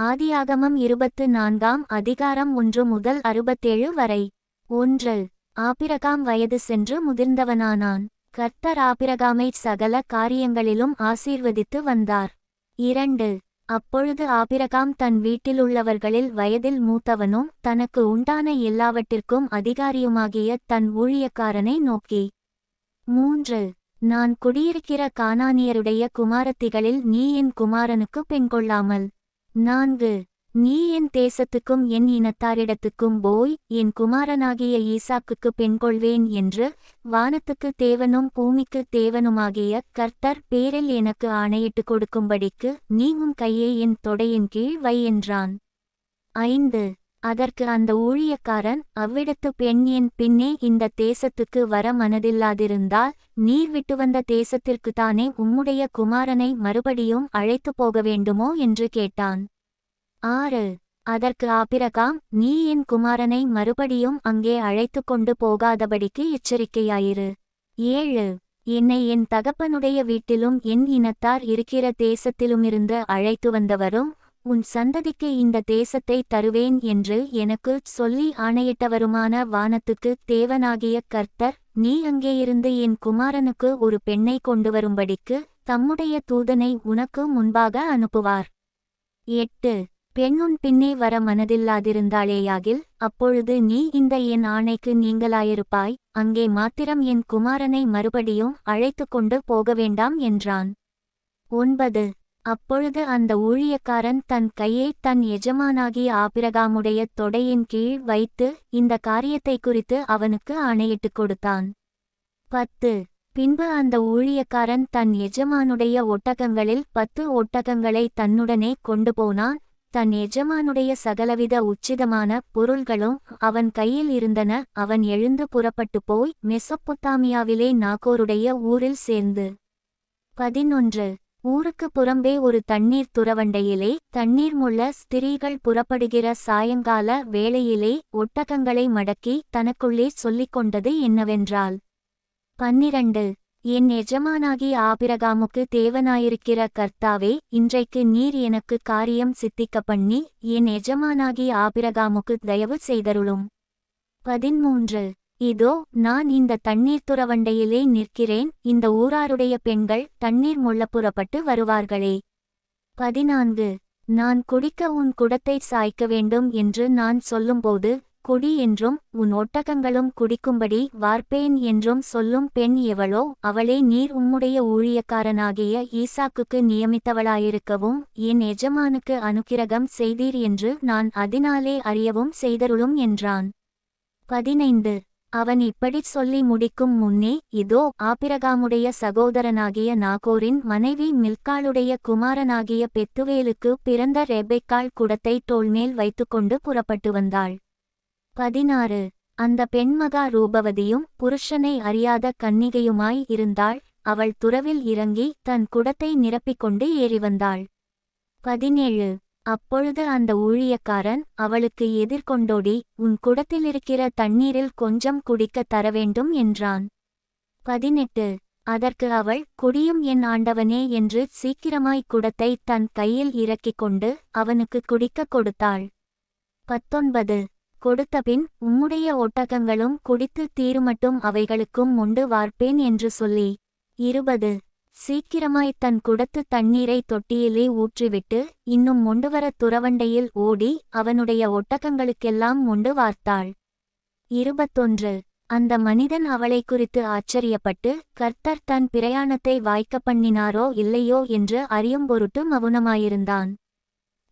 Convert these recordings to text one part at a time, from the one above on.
ஆதியாகமம் இருபத்து நான்காம் அதிகாரம் ஒன்று முதல் அறுபத்தேழு வரை. ஒன்று. ஆபிரகாம் வயது சென்று முதிர்ந்தவனானான். கர்த்தர் ஆபிரகாமை சகல காரியங்களிலும் ஆசீர்வதித்து வந்தார். இரண்டு. அப்பொழுது ஆபிரகாம் தன் வீட்டிலுள்ளவர்களில் வயதில் மூத்தவனும் தனக்கு உண்டான எல்லாவற்றிற்கும் அதிகாரியுமாகிய தன் ஊழியக்காரனை நோக்கி மூன்று. நான் குடியிருக்கிற கானானியருடைய குமாரத்திகளில் நீ என் குமாரனுக்கு பெண் கொள்ளாமல் நான்கு நீ என் தேசத்துக்கும் என் இனத்தாரிடத்துக்கும் போய் என் குமாரனாகிய ஈசாக்குக்கு பெண் கொள்வேன் என்று வானத்துக்கு தேவனும் பூமிக்கு தேவனுமாகிய கர்த்தர் பேரில் எனக்கு ஆணையிட்டு கொடுக்கும்படிக்கு நீ உன் கையை என் தொடையின் கீழ் வை என்றான். ஐந்து அதற்கு அந்த ஊழியக்காரன் அவ்விடத்து பெண் என் பின்னே இந்த தேசத்துக்கு வர மனதில்லாதிருந்தால் நீர் விட்டு வந்த தேசத்திற்குத்தானே உம்முடைய குமாரனை மறுபடியும் அழைத்து போக வேண்டுமோ? என்று கேட்டான். ஆறு. அதற்கு ஆபிரகாம் நீ என் குமாரனை மறுபடியும் அங்கே அழைத்து கொண்டு போகாதபடிக்கு எச்சரிக்கையாயிரு. ஏழு. என்னை என் தகப்பனுடைய வீட்டிலும் என் இனத்தார் இருக்கிற தேசத்திலுமிருந்து அழைத்து வந்தவரும் உன் சந்ததிக்கு இந்த தேசத்தை தருவேன் என்று எனக்கு சொல்லி ஆணையிட்டவருமான வானத்துக்கு தேவனாகிய கர்த்தர் நீ அங்கேயிருந்து என் குமாரனுக்கு ஒரு பெண்ணை கொண்டு வரும்படிக்கு தம்முடைய தூதனை உனக்கு முன்பாக அனுப்புவார். எட்டு. பெண்ணுன் பின்னே வர மனதில்லாதிருந்தாளேயாகில் அப்பொழுது நீ இந்த என் ஆணைக்கு நீங்களாயிருப்பாய் அங்கே மாத்திரம் என் குமாரனை மறுபடியும் அழைத்து கொண்டு போக வேண்டாம் என்றான். ஒன்பது. அப்பொழுது அந்த ஊழியக்காரன் தன் கையை தன் எஜமானாகிய ஆபிரகாமுடைய தொடையின் கீழ் வைத்து இந்த காரியத்தை குறித்து அவனுக்கு ஆணையிட்டு கொடுத்தான். பத்து. பின்பு அந்த ஊழியக்காரன் தன் எஜமானுடைய ஒட்டகங்களில் பத்து ஒட்டகங்களை தன்னுடனே கொண்டு போனான். தன் எஜமானுடைய சகலவித உச்சிதமான பொருள்களும் அவன் கையில் இருந்தன. அவன் எழுந்து புறப்பட்டு போய் மெசொப்பொத்தாமியாவிலே நாகோருடைய ஊரில் சேர்ந்து. பதினொன்று. ஊருக்கு புறம்பே ஒரு தண்ணீர் துறவண்டையிலே தண்ணீர் முள்ள ஸ்திரீகள் புறப்படுகிற சாயங்கால வேளையிலே ஒட்டகங்களை மடக்கி தனக்குள்ளே சொல்லிக் கொண்டது என்னவென்றால் பன்னிரண்டு என் எஜமானாகி ஆபிரகாமுக்கு தேவனாயிருக்கிற கர்த்தாவே இன்றைக்கு நீர் எனக்கு காரியம் சித்திக்க பண்ணி என் எஜமானாகி ஆபிரகாமுக்கு தயவு செய்தருளும். பதிமூன்று இதோ நான் இந்த தண்ணீர் துறவண்டையிலே நிற்கிறேன் இந்த ஊராருடைய பெண்கள் தண்ணீர் முள்ளப்புறப்பட்டு வருவார்களே. பதினான்கு. நான் குடிக்க உன் குடத்தை சாய்க்க வேண்டும் என்று நான் சொல்லும்போது குடி என்றும் உன் ஒட்டகங்களும் குடிக்கும்படி வார்ப்பேன் என்றும் சொல்லும் பெண் எவளோ அவளே நீர் உம்முடைய ஊழியக்காரனாகிய ஈசாக்குக்கு நியமித்தவளாயிருக்கவும் என் எஜமானுக்கு அனுக்கிரகம் செய்தீர் என்று நான் அதனாலே அறியவும் செய்தருளும் என்றான். பதினைந்து. அவன் இப்படிச் சொல்லி முடிக்கும் முன்னே இதோ ஆபிரகாமுடைய சகோதரனாகிய நாகோரின் மனைவி மில்காளுடைய குமாரனாகிய பெத்துவேலுக்கு பிறந்த ரெபெக்காள் குடத்தை தோள்மேல் வைத்துக்கொண்டு புறப்பட்டு வந்தாள். பதினாறு. அந்த பெண்மகா ரூபவதியும் புருஷனை அறியாத கன்னிகையுமாய் இருந்தாள். அவள் துறவில் இறங்கி தன் குடத்தை நிரப்பிக்கொண்டு ஏறி வந்தாள். பதினேழு. அப்பொழுது அந்த ஊழியக்காரன் அவளுக்கு எதிர்கொண்டோடி உன் குடத்திலிருக்கிற தண்ணீரில் கொஞ்சம் குடிக்கத் தரவேண்டும் என்றான். பதினெட்டு. அதற்கு அவள் குடியும் என் ஆண்டவனே என்று சீக்கிரமாய் குடத்தை தன் கையில் இறக்கிக் கொண்டு அவனுக்கு குடிக்கக் கொடுத்தாள். பத்தொன்பது. கொடுத்தபின் உம்முடைய ஒட்டகங்களும் குடித்து தீருமட்டும் அவைகளுக்கும் உண்டு வார்ப்பேன் என்று சொல்லி. இருபது. சீக்கிரமாய் தன் குடத்து தண்ணீரை தொட்டியிலே ஊற்றிவிட்டு இன்னும் மொண்டுவர துறவண்டையில் ஓடி அவனுடைய ஒட்டகங்களுக்கெல்லாம் மொண்டு வார்த்தாள். இருபத்தொன்று. அந்த மனிதன் அவளை குறித்து ஆச்சரியப்பட்டு கர்த்தர் தன் பிரயாணத்தை வாய்க்க பண்ணினாரோ இல்லையோ என்று அறியும் பொருட்டு மவுனமாயிருந்தான்.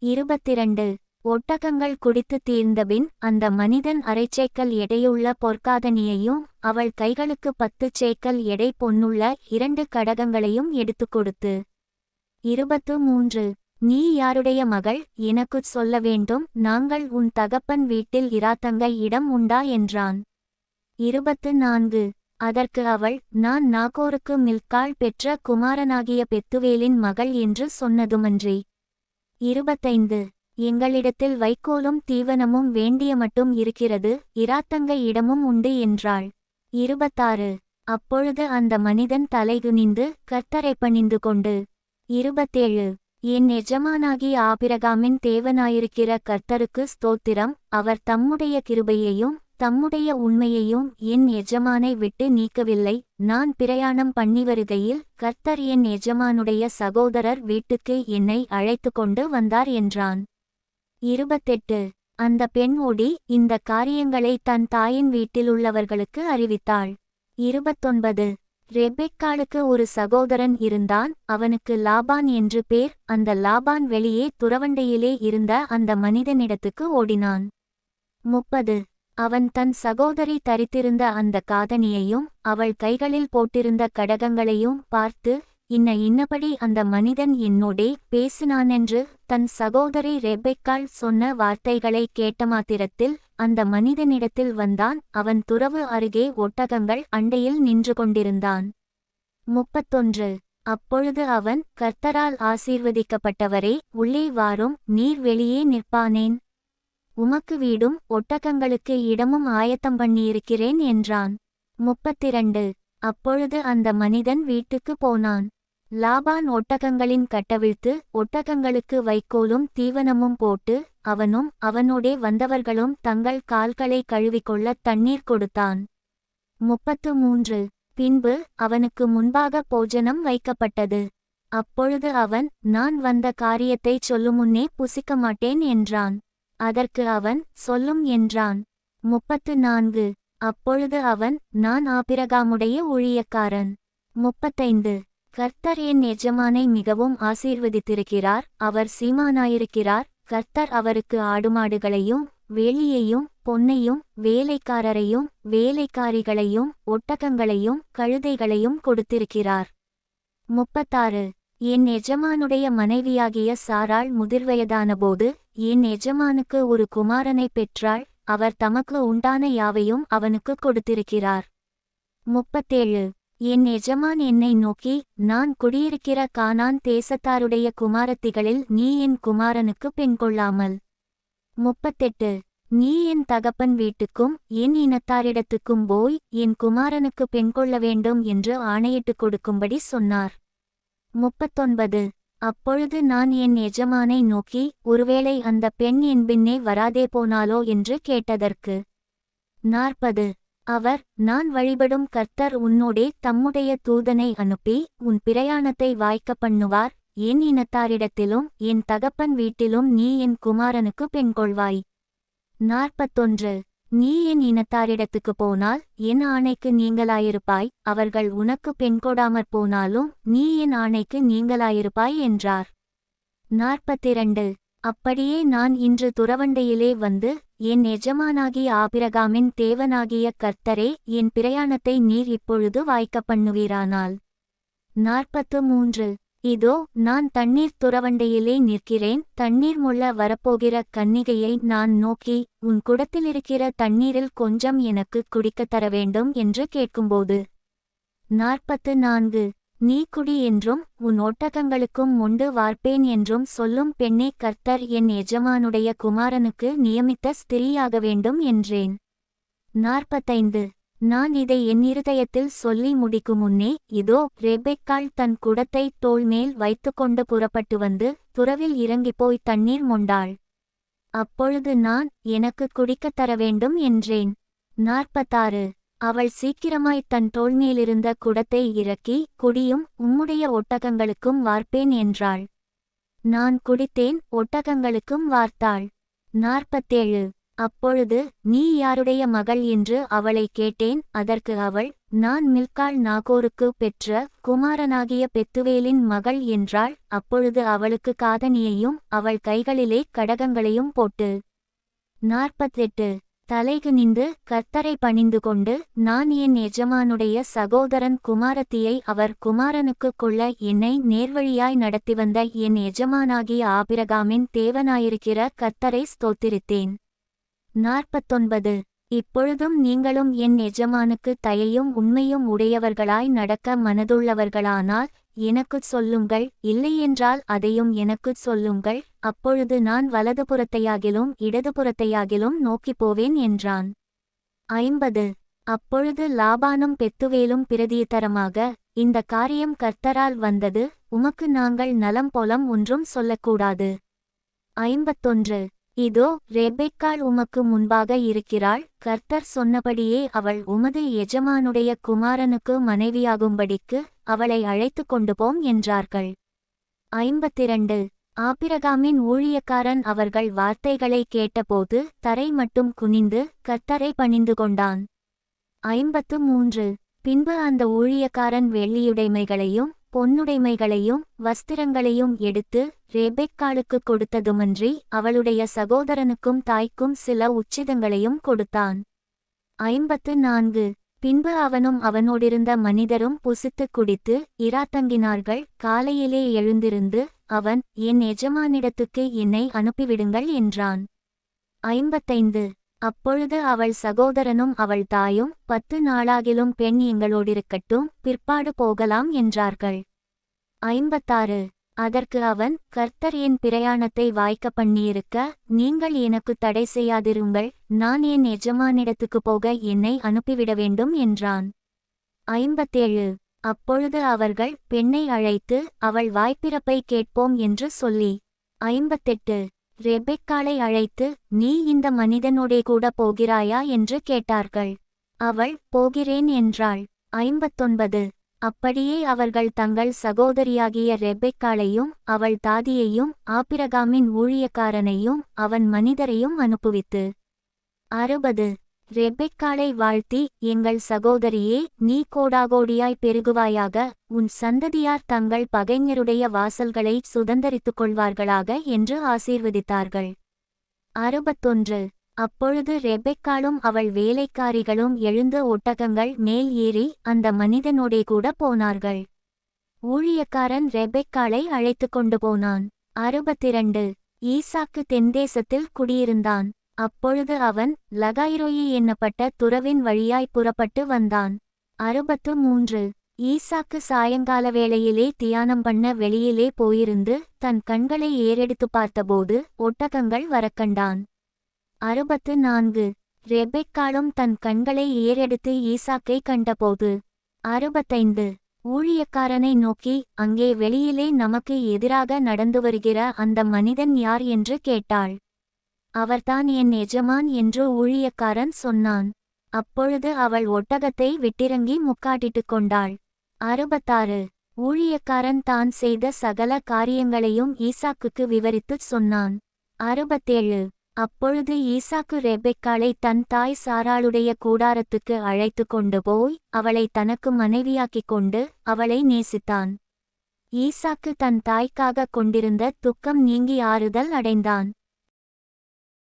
இருபத்திரண்டு. ஒட்டகங்கள் குடித்து தீர்ந்தபின் அந்த மனிதன் அரைச்சேக்கல் எடையுள்ள பொற்காதனியையும் அவள் கைகளுக்கு பத்து சேக்கல் எடை பொன்னுள்ள இரண்டு கடகங்களையும் எடுத்துக் கொடுத்து இருபத்து மூன்று. நீ யாருடைய மகள்? எனக்குச் சொல்ல வேண்டும். நாங்கள் உன் தகப்பன் வீட்டில் இராத்தங்க இடம் உண்டா என்றான். இருபத்து நான்கு. அதற்கு அவள் நான் நாகோருக்கு மில்கால் பெற்ற குமாரனாகிய பெத்துவேலின் மகள் என்று சொன்னதுமன்றி இருபத்தைந்து. எங்களிடத்தில் வைக்கோலும் தீவனமும் வேண்டிய மட்டும் இருக்கிறது இராத்தங்க இடமும் உண்டு என்றாள். இருபத்தாறு. அப்பொழுது அந்த மனிதன் தலைகுனிந்து கர்த்தரை பணிந்து கொண்டு இருபத்தேழு. என் எஜமானாகி ஆபிரகாமின் தேவனாயிருக்கிற கர்த்தருக்கு ஸ்தோத்திரம் அவர் தம்முடைய கிருபையையும் தம்முடைய உண்மையையும் என் எஜமானை விட்டு நீக்கவில்லை நான் பிரயாணம் பண்ணி வருகையில் கர்த்தர் என் எஜமானுடைய சகோதரர் வீட்டுக்கு என்னை அழைத்து கொண்டு வந்தார் என்றான். இருபத்தெட்டு. அந்த பெண் ஓடி இந்த காரியங்களை தன் தாயின் வீட்டில் உள்ளவர்களுக்கு அறிவித்தாள். இருபத்தொன்பது. ரெபெக்காளுக்கு ஒரு சகோதரன் இருந்தான். அவனுக்கு லாபான் என்று பேர். அந்த லாபான் வெளியே துறவண்டையிலே இருந்த அந்த மனிதனிடத்துக்கு ஓடினான். முப்பது. அவன் தன் சகோதரி தரித்திருந்த அந்த காதணியையும் அவள் கைகளில் போட்டிருந்த கடகங்களையும் பார்த்து இன்ன இன்னபடி அந்த மனிதன் என்னோடே பேசினானென்று தன் சகோதரி ரெபெக்கால் சொன்ன வார்த்தைகளை கேட்ட மாத்திரத்தில் அந்த மனிதனிடத்தில் வந்தான். அவன் துறவு அருகே ஒட்டகங்கள் அண்டையில் நின்று கொண்டிருந்தான். முப்பத்தொன்று. அப்பொழுது அவன் கர்த்தரால் ஆசீர்வதிக்கப்பட்டவரே உள்ளே வாரும் நீர் வெளியே நிற்பானேன். உமக்கு வீடும் ஒட்டகங்களுக்கு இடமும் ஆயத்தம் பண்ணியிருக்கிறேன் என்றான். முப்பத்திரண்டு. அப்பொழுது அந்த மனிதன் வீட்டுக்கு போனான். லாபான் ஒட்டகங்களின் கட்டவிழ்த்து ஒட்டகங்களுக்கு வைக்கோலும் தீவனமும் போட்டு அவனும் அவனோடே வந்தவர்களும் தங்கள் கால்களை கழுவிக்கொள்ள தண்ணீர் கொடுத்தான். முப்பத்து மூன்று. பின்பு அவனுக்கு முன்பாக போஜனம் வைக்கப்பட்டது. அப்பொழுது அவன் நான் வந்த காரியத்தைச் சொல்லுமுன்னே புசிக்க மாட்டேன் என்றான். அதற்கு அவன் சொல்லும் என்றான். முப்பத்து நான்கு. அப்பொழுது அவன் நான் ஆபிரகாமுடைய ஊழியக்காரன். முப்பத்தைந்து. கர்த்தர் என் எஜமானை மிகவும் ஆசீர்வதித்திருக்கிறார் அவர் சீமானாயிருக்கிறார் கர்த்தர் அவருக்கு ஆடுமாடுகளையும் வேலியையும் பொன்னையும் வேலைக்காரரையும் வேலைக்காரிகளையும் ஒட்டகங்களையும் கழுதைகளையும் கொடுத்திருக்கிறார். முப்பத்தாறு. என் எஜமானுடைய மனைவியாகிய சாராள் முதிர்வயதானபோது என் எஜமானுக்கு ஒரு குமாரனை பெற்றாள் அவர் தமக்கு உண்டான யாவையும் அவனுக்கு கொடுத்திருக்கிறார். முப்பத்தேழு. என் எஜமான் என்னை நோக்கி நான் குடியிருக்கிற கானான் தேசத்தாருடைய குமாரத்திகளில் நீ என் குமாரனுக்கு பெண் கொள்ளாமல். முப்பத்தெட்டு. நீ என் தகப்பன் வீட்டுக்கும் என் இனத்தாரிடத்துக்கும் போய் என் குமாரனுக்கு பெண் கொள்ள வேண்டும் என்று ஆணையிட்டுக் கொடுக்கும்படி சொன்னார். முப்பத்தொன்பது. அப்பொழுது நான் என் எஜமானை நோக்கி ஒருவேளை அந்த பெண் என் பின்னே வராதே போனாலோ? என்று கேட்டதற்கு. நாற்பது. அவர் நான் வழிபடும் கர்த்தர் உன்னோடே தம்முடைய தூதனை அனுப்பி உன் பிரயாணத்தை வாய்க்க பண்ணுவார். என் இனத்தாரிடத்திலும் என் தகப்பன் வீட்டிலும் நீ என் குமாரனுக்கு பெண் கொள்வாய். நாற்பத்தொன்று. நீ என் இனத்தாரிடத்துக்கு போனால் என் ஆணைக்கு நீங்களாயிருப்பாய். அவர்கள் உனக்கு பெண் கொடாமற் போனாலும் நீ என் ஆணைக்கு நீங்களாயிருப்பாய் என்றார். நாற்பத்திரண்டு. அப்படியே நான் இன்று துறவண்டையிலே வந்து என் எஜமானாகிய ஆபிரகாமின் தேவனாகிய கர்த்தரே என் பிரயாணத்தை நீர் இப்பொழுது வாய்க்க பண்ணுவீரானால். நாற்பத்து மூன்று இதோ நான் தண்ணீர் துறவண்டையிலே நிற்கிறேன் தண்ணீர் முள்ள வரப்போகிற கன்னிகையை நான் நோக்கி உன் குடத்திலிருக்கிற தண்ணீரில் கொஞ்சம் எனக்கு குடிக்கத் தர வேண்டும் என்று கேட்கும்போது நாற்பத்து நான்கு நீ குடி என்றும் உன் ஒட்டகங்களுக்கும் உண்டு வார்ப்பேன் என்றும் சொல்லும் பெண்ணே கர்த்தர் என் எஜமானுடைய குமாரனுக்கு நியமித்த ஸ்திரீயாக வேண்டும் என்றேன். நாற்பத்தைந்து. நான் இதை என் இருதயத்தில் சொல்லி முடிக்கும் முன்னே இதோ ரெபெக்காள் தன் குடத்தை தோள்மேல் வைத்துக்கொண்டு புறப்பட்டு வந்து துறவில் இறங்கிப்போய் தண்ணீர் மொண்டாள். அப்பொழுது நான் எனக்கு குடிக்கத் தர வேண்டும் என்றேன். நாற்பத்தாறு. அவள் சீக்கிரமாய் தன் தோள்மேலிருந்த குடத்தை இறக்கி குடியும் உம்முடைய ஒட்டகங்களுக்கும் வார்ப்பேன் என்றாள். நான் குடித்தேன் ஒட்டகங்களுக்கும் வார்த்தாள். நாற்பத்தேழு. அப்பொழுது நீ யாருடைய மகள் என்று அவளை கேட்டேன். அதற்கு அவள் நான் மில்காள் நாகோருக்கு பெற்ற குமாரனாகிய பெத்துவேலின் மகள் என்றாள். அப்பொழுது அவளுக்கு காதணியையும் அவள் கைகளிலே கடகங்களையும் போட்டு நாற்பத்தெட்டு. தலைகு நின்று கர்த்தரை பணிந்து கொண்டு நான் என் எஜமானுடைய சகோதரன் குமாரத்தியை அவர் குமாரனுக்குக் கொள்ள என்னை நேர்வழியாய் நடத்தி வந்த என் எஜமானாகிய ஆபிரகாமின் தேவனாயிருக்கிற கர்த்தரை ஸ்தோத்திரித்தேன். நாற்பத்தொன்பது. இப்பொழுதும் நீங்களும் என் எஜமானுக்கு தயையும் உண்மையும் உடையவர்களாய் நடக்க மனதுள்ளவர்களானால் எனக்குச் சொல்லுங்கள் இல்லையென்றால் அதையும் எனக்குச் சொல்லுங்கள். அப்பொழுது நான் வலதுபுறத்தையாகிலும் இடதுபுறத்தையாகிலும் நோக்கிப் போவேன் என்றான். ஐம்பது. அப்பொழுது லாபானும் பெத்துவேலும் பிரதியுத்தரமாக இந்த காரியம் கர்த்தரால் வந்தது உமக்கு நாங்கள் நலம் பொலம் ஒன்றும் சொல்லக்கூடாது. ஐம்பத்தொன்று. இதோ ரெபெக்காள் உமக்கு முன்பாக இருக்கிறாள் கர்த்தர் சொன்னபடியே அவள் உமது எஜமானுடைய குமாரனுக்கு மனைவியாகும்படிக்கு அவளை அழைத்து கொண்டு போம் என்றார்கள். ஐம்பத்திரண்டு. ஆபிரகாமின் ஊழியக்காரன் அவர்கள் வார்த்தைகளை கேட்டபோது தரை மட்டும் குனிந்து கர்த்தரை பணிந்து கொண்டான். ஐம்பத்து மூன்று. பின்பு அந்த ஊழியக்காரன் வெள்ளியுடைமைகளையும் பொன்னுடைமைகளையும் வஸ்திரங்களையும் எடுத்து ரேபெக்காளுக்கு கொடுத்ததுமன்றி அவளுடைய சகோதரனுக்கும் தாய்க்கும் சில உச்சிதங்களையும் கொடுத்தான். ஐம்பத்து நான்கு. பின்பு அவனும் அவனோடிருந்த மனிதரும் புசித்துக் குடித்து இராத்தங்கினார்கள். காலையிலே எழுந்திருந்து அவன் என் எஜமானிடத்துக்கு என்னை அனுப்பிவிடுங்கள் என்றான். ஐம்பத்தைந்து. அப்பொழுது அவள் சகோதரனும் அவள் தாயும் பத்து நாளாகிலும் பெண் எங்களோடிருக்கட்டும் பிற்பாடு போகலாம் என்றார்கள். ஐம்பத்தாறு. அதற்கு அவன் கர்த்தர் என் பிரயாணத்தை வாய்க்க பண்ணியிருக்க நீங்கள் எனக்கு தடை செய்யாதிருங்கள் நான் என் எஜமானிடத்துக்கு போக என்னை அனுப்பிவிட வேண்டும் என்றான். ஐம்பத்தேழு. அப்பொழுது அவர்கள் பெண்ணை அழைத்து அவள் வாய்ப்பிறப்பை கேட்போம் என்று சொல்லி. ஐம்பத்தெட்டு. ரெபெக்காலை அழைத்து நீ இந்த மனிதனோடே கூட போகிறாயா? என்று கேட்டார்கள். அவள் போகிறேன் என்றாள். ஐம்பத்தொன்பது. அப்படியே அவர்கள் தங்கள் சகோதரியாகிய ரெபெக்காளையும் அவள் தாதியையும் ஆபிரகாமின் ஊழியக்காரனையும் அவன் மனிதரையும் அனுப்புவித்து. அறுபது. ரெபெக்காளை வாழ்த்தி எங்கள் சகோதரியே நீ கோடாகோடியாய் பெருகுவாயாக உன் சந்ததியார் தங்கள் பகைஞருடைய வாசல்களை சுதந்தரித்துக் கொள்வார்களாக என்று ஆசீர்வதித்தார்கள். அறுபத்தொன்று. அப்பொழுது ரெபெக்காலும் அவள் வேலைக்காரிகளும் எழுந்த ஒட்டகங்கள் மேல் ஏறி அந்த மனிதனோடே கூட போனார்கள். ஊழியக்காரன் ரெபெக்காளை அழைத்து கொண்டு போனான். அறுபத்திரண்டு. ஈசாக்கு தென்தேசத்தில் குடியிருந்தான். அப்பொழுது அவன் லகாயிரோயி என்னப்பட்ட துறவின் வழியாய் புறப்பட்டு வந்தான். அறுபத்து மூன்று ஈசாக்கு சாயங்கால வேளையிலே தியானம் பண்ண வெளியிலே போயிருந்து தன் கண்களை ஏறெடுத்து பார்த்தபோது ஒட்டகங்கள் வரக்கண்டான் அறுபத்து நான்கு. ரெபெக்காலும் தன் கண்களை ஏறெடுத்து ஈசாக்கை கண்டபோது அறுபத்தைந்து. ஊழியக்காரனை நோக்கி அங்கே வெளியிலே நமக்கு எதிராக நடந்து வருகிற அந்த மனிதன் யார் என்று கேட்டாள். அவர்தான் என் எஜமான் என்று ஊழியக்காரன் சொன்னான். அப்பொழுது அவள் ஒட்டகத்தை விட்டிறங்கி முக்காட்டிட்டுக் கொண்டாள். அறுபத்தாறு. ஊழியக்காரன் தான் செய்த சகல காரியங்களையும் ஈசாக்குக்கு விவரித்துச் சொன்னான். அறுபத்தேழு. அப்பொழுது ஈசாக்கு ரெபெக்காளை தன் தாய் சாராளுடைய கூடாரத்துக்கு அழைத்து கொண்டு போய் அவளை தனக்கு மனைவியாக்கிக் கொண்டு அவளை நேசித்தான். ஈசாக்கு தன் தாய்க்காக கொண்டிருந்த துக்கம் நீங்கி ஆறுதல் அடைந்தான்.